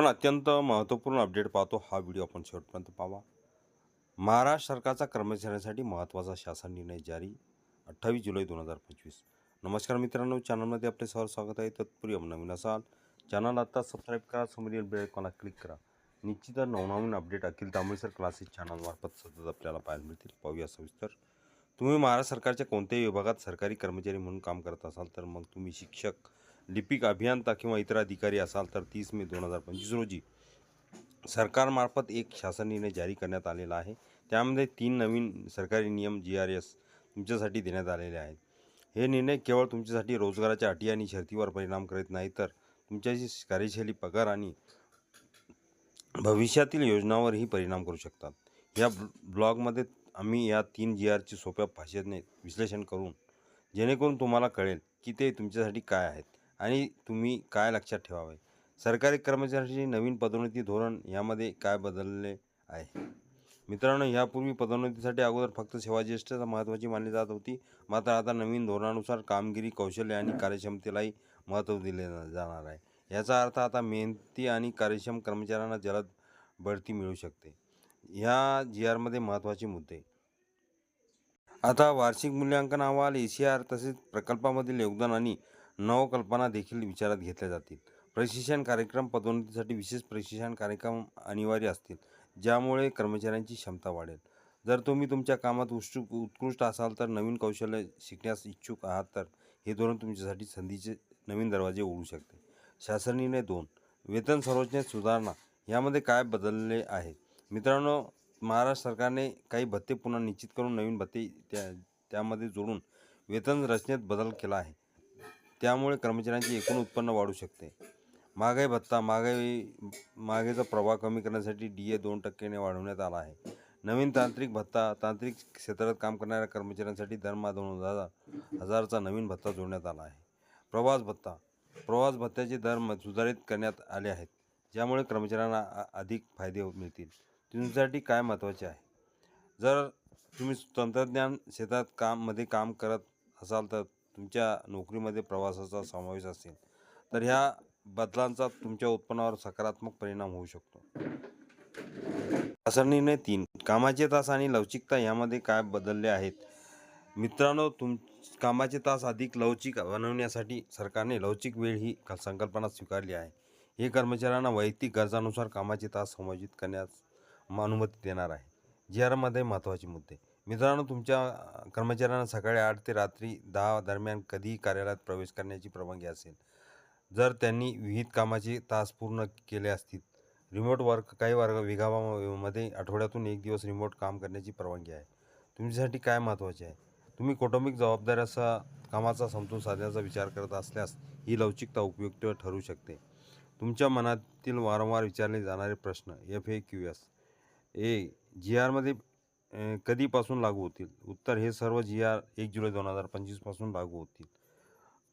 पण अत्यंत महत्त्वपूर्ण अपडेट पाहतो हा व्हिडिओ आपण शेवटपर्यंत पाहावा महाराष्ट्र सरकारचा कर्मचाऱ्यांसाठी महत्त्वाचा शासन निर्णय जारी अठ्ठावीस जुलै दोन हजार पंचवीस. नमस्कार मित्रांनो चॅनलमध्ये आपले सर स्वागत आहे. तत्पूर्वी नवीन असाल चॅनल आत्ता सबस्क्राईब करा समोरील बेलकॉनला क्लिक करा. निश्चितच नवनवीन अपडेट अखिल तांबळेसर क्लासेस चॅनलमार्फत सतत आपल्याला पाहायला मिळतील. पाहूया सविस्तर. तुम्ही महाराष्ट्र सरकारच्या कोणत्याही विभागात सरकारी कर्मचारी म्हणून काम करत असाल तर मग तुम्ही शिक्षक लिपिक अभियंता किंवा इतर अधिकारी असाल तर तीस मे दोन हजार पंचवीस रोजी सरकारमार्फत एक शासन निर्णय जारी करण्यात आलेला आहे. त्यामध्ये तीन नवीन सरकारी नियम जी आर एस तुमच्यासाठी देण्यात आलेले आहेत. हे निर्णय केवळ तुमच्यासाठी रोजगाराच्या अटी आणि शर्तीवर परिणाम करीत नाही तर तुमच्याशी कार्यशैली पगार आणि भविष्यातील योजनांवरही परिणाम करू शकतात. या ब्लॉगमध्ये आम्ही या तीन जी आरची सोप्या भाषेने विश्लेषण करून जेणेकरून तुम्हाला कळेल की ते तुमच्यासाठी काय आहेत. आणि तुम्ही काय लक्षात ठेवावे? सरकारी कर्मचाऱ्यांची नवीन पदोन्नती धोरण यामध्ये काय बदलले आहे? मित्रांनो यापूर्वी पदोन्नतीसाठी अगोदर फक्त सेवाज्येष्ठता महत्त्वाची मानली जात होती. मात्र आता नवीन धोरणानुसार कामगिरी कौशल्य आणि कार्यक्षमतेलाही महत्त्व दिले जाणार आहे. याचा अर्थ आता मेहनती आणि कार्यक्षम कर्मचाऱ्यांना जलद बढती मिळू शकते. ह्या जी आरमध्ये महत्त्वाचे मुद्दे. आता वार्षिक मूल्यांकन अहवाल ए सी आर तसेच प्रकल्पामधील योगदान आणि नवकल्पना देखील विचारात घेतल्या जातील. प्रशिक्षण कार्यक्रम पदोन्नतीसाठी विशेष प्रशिक्षण कार्यक्रम अनिवार्य असतील ज्यामुळे कर्मचाऱ्यांची क्षमता वाढेल. जर तुम्ही तुमच्या कामात उत्सुक उत्कृष्ट असाल तर नवीन कौशल्य शिकण्यास इच्छुक आहात तर हे धोरण तुमच्यासाठी संधीचे नवीन दरवाजे उघडू शकते. शासन निर्णय दोन वेतन संरचनेत सुधारणा यामध्ये काय बदलले आहे? मित्रांनो महाराष्ट्र सरकारने काही भत्ते पुन्हा निश्चित करून नवीन भत्ते त्या त्यामध्ये जोडून वेतन रचनेत बदल केला आहे. त्यामुळे कर्मचाऱ्यांचे एकूण उत्पन्न वाढू शकते. महागाई भत्ता महागाई महागाईचा प्रभाव कमी करण्यासाठी डी ए दोन टक्क्याने वाढवण्यात आला आहे. नवीन तांत्रिक भत्ता तांत्रिक क्षेत्रात काम करणाऱ्या कर्मचाऱ्यांसाठी दरमहा दोन हजार हजारचा नवीन भत्ता जोडण्यात आला आहे. प्रवास भत्ता प्रवास भत्त्याचे दर म- सुधारित करण्यात आले आहेत ज्यामुळे कर्मचाऱ्यांना अधिक फायदे मिळतील. तुमच्यासाठी काय महत्त्वाचे आहे? जर तुम्ही तंत्रज्ञान क्षेत्रात काममध्ये काम करत असाल तर तुमच्या नोकरीमध्ये प्रवासाचा समावेश असेल तर ह्या बदलांचा तुमच्या उत्पन्नावर सकारात्मक परिणाम होऊ शकतो. असा निर्णय तीन कामाचे तास आणि लवचिकता यामध्ये काय बदलले आहेत? मित्रांनो तुम कामाचे तास अधिक लवचिक बनवण्यासाठी सरकारने लवचिक वेळ ही क- संकल्पना स्वीकारली आहे. हे कर्मचाऱ्यांना वैयक्तिक गरजानुसार कामाचे तास समायोजित करण्यास अनुमती देणार आहे. जी आरमध्ये महत्त्वाचे मुद्दे. मित्रांनो तुमच्या कर्मचाऱ्यांना सकाळी आठ ते रात्री दहा दरम्यान कधीही कार्यालयात प्रवेश करण्याची परवानगी असेल. जर त्यांनी विहित कामाचे तास पूर्ण केले असतील. रिमोट वर्क काही वर्ग विभागामध्ये आठवड्यातून एक दिवस रिमोट काम करण्याची परवानगी आहे. तुमच्यासाठी काय महत्त्वाचे आहे? तुम्ही कौटुंबिक जबाबदाऱ्याचा कामाचा समतोल साधण्याचा विचार करत असल्यास ही लवचिकता उपयुक्त ठरू शकते. तुमच्या मनातील वारंवार विचारले जाणारे प्रश्न F A Q S A G आरमध्ये कधीपासून लागू होतील? उत्तर हे सर्व जी आर एक जुलै दोन हजार पंचवीसपासून लागू होतील.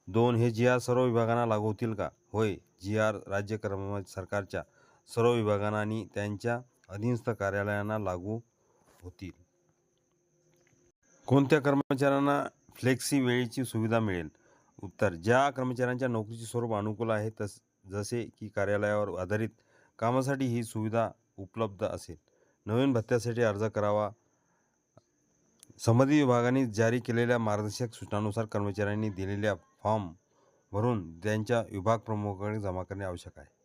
दोन हे जी आर सर्व विभागांना लागू होतील का? होय जी आर राज्य कर्म सरकारच्या सर्व विभागांना आणि त्यांच्या अधीनस्थ कार्यालयांना लागू होतील. कोणत्या कर्मचाऱ्यांना फ्लेक्सी वेळेची सुविधा मिळेल? उत्तर ज्या कर्मचाऱ्यांच्या नोकरीचे स्वरूप अनुकूल आहे तस जसे की कार्यालयावर आधारित कामासाठी ही सुविधा उपलब्ध असेल. नवीन भत्त्यासाठी अर्ज करावा संबंधित विभागाने जारी केलेल्या मार्गदर्शक सूचनानुसार कर्मचाऱ्यांनी दिलेल्या फॉर्म भरून त्यांच्या विभाग प्रमुखाकडे जमा करणे आवश्यक आहे.